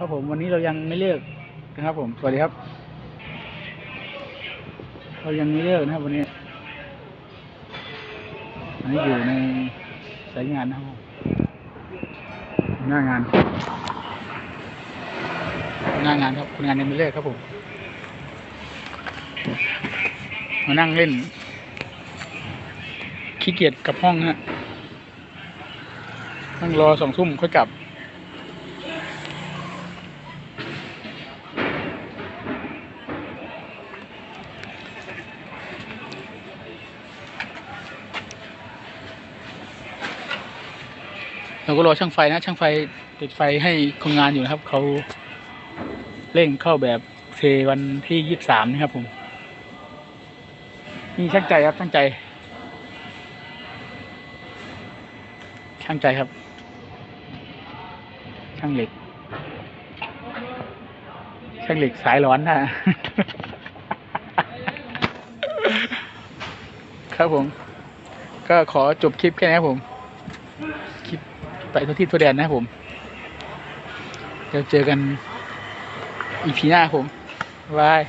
ครับผมวันนี้เรายังไม่เลิกนะครับ ผมสวัสดีครับ เรายังไม่เลิกนะครับ วันนี้ อันนี้อยู่ในสายงานนะครับหน้างาน หน้างานครับคนงานยังไม่เลิกครับผมมานั่งเล่น ขี้เกียจกลับห้องฮะนั่งรอสองทุ่มค่อยกลับ เราก็รอช่างไฟนะช่างไฟติดไฟให้คนงานอยู่นะครับเขาเร่งเข้าแบบเทวันที่ยี่สิบสามนะครับผมนี่ช่างใจครับช่างใจ ช่างใจครับ ช่างเหล็ก ช่างเหล็กสายร้อนนะครับผม ก็ขอจบคลิปแค่นี้ครับผม คลิป ไปทุกที่ทั่วแดนนะครับผมเดี๋ยวเจอกันอีพีหน้าครับผมบาย